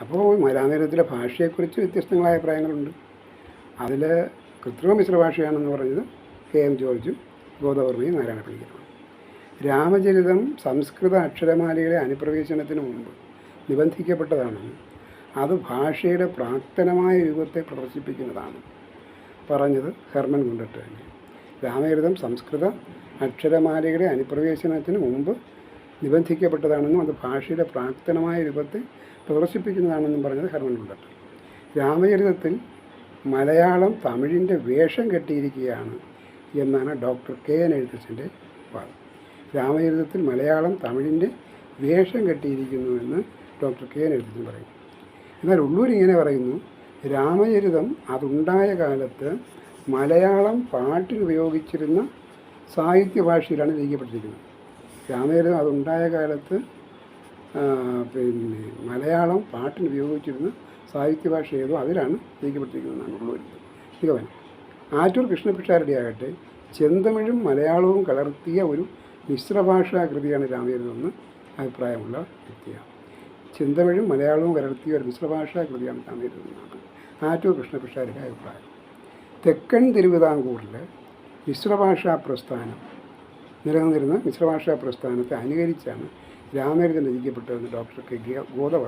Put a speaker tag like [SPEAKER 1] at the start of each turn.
[SPEAKER 1] അപ്പോൾ രാമായണത്തിലെ ഭാഷയെക്കുറിച്ച് വ്യത്യസ്തങ്ങളായ അഭിപ്രായങ്ങളുണ്ട്. അതിൽ കൃത്രിമ മിശ്ര ഭാഷയാണെന്ന് പറഞ്ഞത് കെ എം ജോർജും ഗോദവർമ്മയും നാരായണ പണിക്കരുമാണ് രാമചരിതം സംസ്കൃത അക്ഷരമാലയുടെ അനുപ്രവേശനത്തിന് മുമ്പ് നിബന്ധിക്കപ്പെട്ടതാണ്. അത് ഭാഷയുടെ പ്രാക്തനമായ രൂപത്തെ പ്രദർശിപ്പിക്കുന്നതാണ്. പറഞ്ഞത് ഹെർമൻ ഗുണ്ടട്ട് തന്നെ രാമചരിതം സംസ്കൃത അക്ഷരമാലയുടെ അനുപ്രവേശനത്തിന് മുമ്പ് നിബന്ധിക്കപ്പെട്ടതാണെന്നും അത് ഭാഷയുടെ പ്രാക്തനമായ രൂപത്തെ പ്രദർശിപ്പിക്കുന്നതാണെന്നും പറഞ്ഞത് ഹർമൻ കുണ്ടട്ട് രാമചരിതത്തിൽ മലയാളം തമിഴിന്റെ വേഷം കെട്ടിയിരിക്കുകയാണ് എന്നാണ് ഡോക്ടർ കെ എൻ എഴുത്തച്ഛന്റെ വാദം. രാമചരിതത്തിൽ മലയാളം തമിഴിന്റെ വേഷം കെട്ടിയിരിക്കുന്നുവെന്ന് ഡോക്ടർ കെ എൻ എഴുത്തച്ഛൻ പറയും. എന്നാൽ ഉള്ളൂർ ഇങ്ങനെ പറയുന്നു രാമചരിതം അതുണ്ടായ കാലത്ത് മലയാളം പാട്ടിൽ ഉപയോഗിച്ചിരുന്ന സാഹിത്യ ഭാഷയിലാണ് രചിക്കപ്പെട്ടിരിക്കുന്നത്. രാമചരിതം അതുണ്ടായ കാലത്ത് പിന്നെ മലയാളം പാട്ടിന് ഉപയോഗിച്ചിരുന്ന സാഹിത്യ ഭാഷ ഏതോ അതിലാണ് രചിക്കപ്പെട്ടിരിക്കുന്നതെന്നാണ് ഉള്ളൂർ നിഗമനം. ആറ്റൂർ കൃഷ്ണപിഷാരുടെ ആകട്ടെ ചെന്തമിഴും മലയാളവും കലർത്തിയ ഒരു മിശ്രഭാഷാ കൃതിയാണ് രാമചരിതമെന്ന് അഭിപ്രായമുള്ള വ്യക്തിയാണ്. ചെന്തമിഴും മലയാളവും കലർത്തിയ ഒരു മിശ്രഭാഷാ കൃതിയാണ് രാമചരിതമെന്നാണ് ആറ്റൂർ കൃഷ്ണപിഷാരുടെ അഭിപ്രായം. തെക്കൻ തിരുവിതാംകൂറിൽ മിശ്രഭാഷാ പ്രസ്ഥാനം നിലനിന്നിരുന്ന മിശ്രഭാഷാ പ്രസ്ഥാനത്തെ അനുകരിച്ചാണ് രാമചരിതം രചിക്കപ്പെട്ടതെന്ന് ഡോക്ടർ കെ. ഗോദവർ